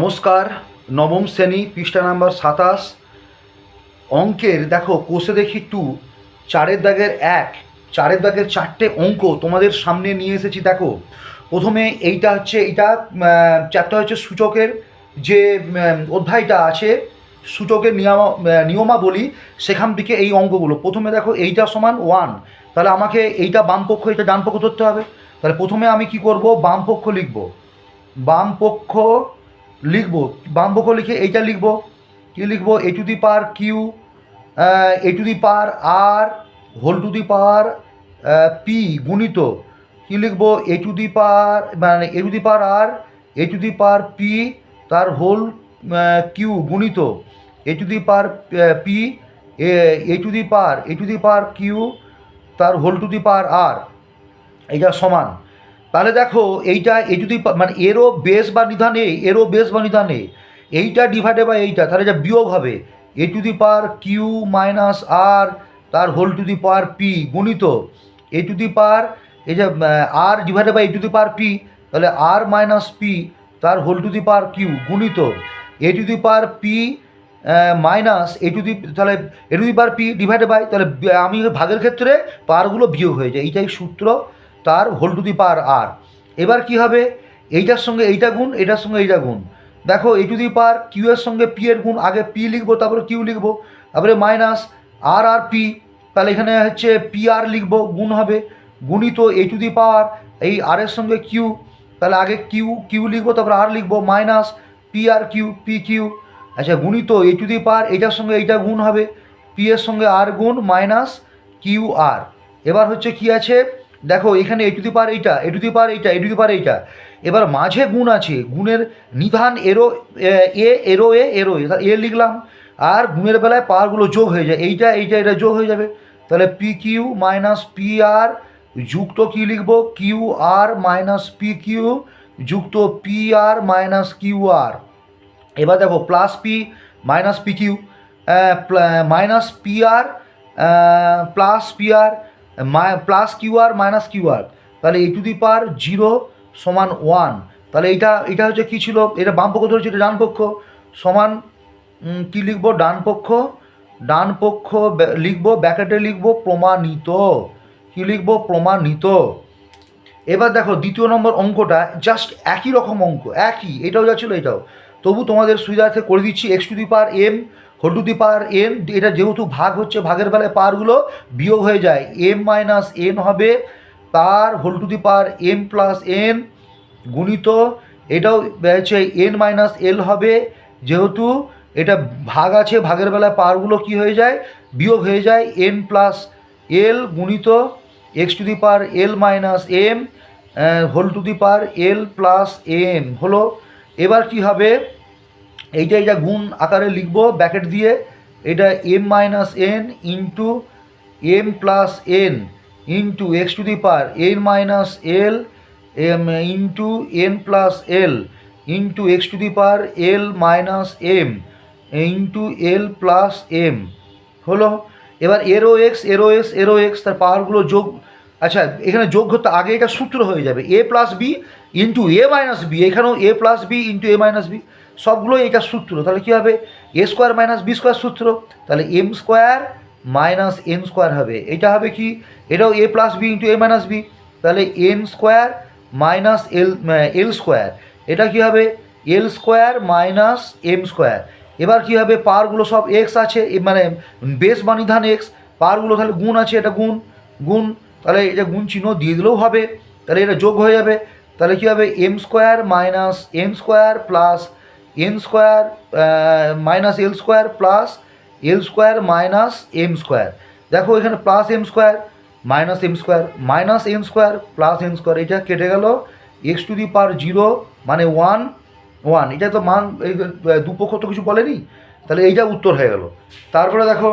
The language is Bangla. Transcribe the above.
নমস্কার, নবম শ্রেণি, পৃষ্ঠা নাম্বার সাতাশ। অঙ্কের, দেখো, কোষে দেখি টু চারের দাগের এক, চারের দাগের চারটে অঙ্ক তোমাদের সামনে নিয়ে এসেছি, দেখো। প্রথমে এইটা হচ্ছে, এইটা চ্যাপ্টার হচ্ছে সূচকের যে অধ্যায়টা আছে, সূচকের নিয়ম নিয়মাবলী, সেখান থেকে এই অঙ্কগুলো। প্রথমে দেখো, এইটা সমান ওয়ান তাহলে আমাকে এইটা বাম পক্ষ এটা ডান পক্ষ ধরতে হবে। তাহলে প্রথমে আমি কি করব? বাম পক্ষ লিখব। বাম পক্ষ লিখব বাম পক্ষ লিখে এইটা লিখব কি লিখব a to the power q a to the power r whole to the power p গুণিত কি লিখব এ টু দি পার মানে a to the power r a to the power p তার হোল কিউ গুণিত a to the power p a to the power a to the power q তার whole to the power r এইটা সমান তাহলে দেখো এইটা এ যদি মানে এরও বেস বা নিধান, এরও বেস বা নিধান, এইটা ডিভাইডে বাই এইটা, তাহলে যা বিয়োগ হবে। A to the power q minus r তার whole to the power p গুণিত এ টু দি পাওয়ার এই যে r divided by a to the power p তাহলে আর মাইনাস পি তার whole to the power q গুণিত a to the power p minus a to the তাহলে a to the power p divided by তাহলে আমি ভাগের ক্ষেত্রে পাওয়ারগুলো বিয়োগ হয়ে যায়। এইটাই সূত্র। তার হোল টু দি পাওয়ার আর। এবার কি হবে? এইটার সঙ্গে এইটা গুণ, এটার সঙ্গে এইটা গুণ। দেখো এ টু দি পাওয়ার কিউ এর সঙ্গে পি এর গুণ, আগে পি লিখব, তারপরে কিউ লিখব, তারপরে মাইনাস আর আর পি তাহলে এখানে হচ্ছে পি আর লিখব, গুণ হবে। গুণিত এ টু দি পাওয়ার এই আর এর সঙ্গে কিউ তাহলে আগে কিউ কিউ লিখব, তারপরে আর লিখব minus p r q p q আচ্ছা গুণিত এ টু দি পাওয়ার এইটার সঙ্গে এইটা গুণ হবে। পি এর সঙ্গে আর গুণ মাইনাস কিউ আর এবার হচ্ছে কি আছে? দেখো, এখানে এ টু পাওয়ার এইটা এ টু পাওয়ার এইটা এ টু পাওয়ার এইটা। এবার মাঝে গুণ আছে, গুণের নিধান arrow, a arrow a arrow, a a লিখলাম, আর গুণের বেলায় পাওয়ারগুলো যোগ হয়ে যায়, এইটা এইটা এটা যোগ হয়ে যাবে। তাহলে p q minus p r যুক্ত কী লিখব? Q r minus p q যুক্ত p r minus q r এবার দেখো plus p minus p q minus p r plus p r plus q r minus q r তাহলে a to the power zero সমান ওয়ান তাহলে এটা এটা হচ্ছে কী ছিল? এটা বাম পক্ষ ধরেছে, এটা ডান পক্ষ। সমান কি লিখব? ডান পক্ষ। ডান পক্ষ লিখব ব্যাকেটে লিখব প্রমাণিত। কি লিখব? প্রমাণিত। এবার দেখো দ্বিতীয় নম্বর অঙ্কটা জাস্ট একই রকম অঙ্ক, একই। এটাও যা ছিল এটাও। তবু তোমাদের সুবিধার্থে করে দিচ্ছি x to the power m whole to the power n, এটা যেহেতু ভাগ হচ্ছে, ভাগের বেলায় পারগুলো বিয়োগ হয়ে যায়। এম মাইনাস এন হবে তার whole to the power m plus n গুণিত, এটাও হচ্ছে এন মাইনাস এল হবে, যেহেতু এটা ভাগ আছে, ভাগের বেলায় পারগুলো কি হয়ে যায়? বিয়োগ হয়ে যায়, এন প্লাস এল গুণিত x to the power l minus m whole to the power l plus m হলো। এবার কি হবে? এইটা এটা গুণ আকারে লিখব ব্যাকেট দিয়ে। এটা m minus n into m plus n into x to the power n minus l m into n plus l into x to the power l minus m into l plus m হলো? এবার arrow x arrow x arrow x তার পাওয়ারগুলো যোগ আচ্ছা এখানে যোগ করতে আগে এটা সূত্র হয়ে যাবে। A plus b into a minus b এখানেও a plus b into a minus b সবগুলো এটা সূত্র। তাহলে কী হবে? A square minus b square সূত্র। তাহলে m square minus n square হবে। এটা হবে কি? এটাও a plus b into a minus b তাহলে n square minus l l square এটা কি হবে? L square minus m square এবার কি হবে? পাওয়ারগুলো সব এক্স আছে মানে বেস বা নিধান এক্স পাওয়ারগুলো তাহলে গুণ আছে, এটা গুণ। গুণ তাহলে এটা গুণ চিহ্ন দিয়ে দিলেও হবে, তাহলে এটা যোগ হয়ে যাবে। তাহলে কী হবে? M square minus n square plus n square minus l square plus l square minus m square দেখো এখানে plus m square minus m square minus n square plus n square এটা কেটে গেল x to the power zero মানে ওয়ান ওয়ান এটা তো মান দুপক্ষ তো কিছু বলেনি। তাহলে এইটা উত্তর হয়ে গেল। তারপরে দেখো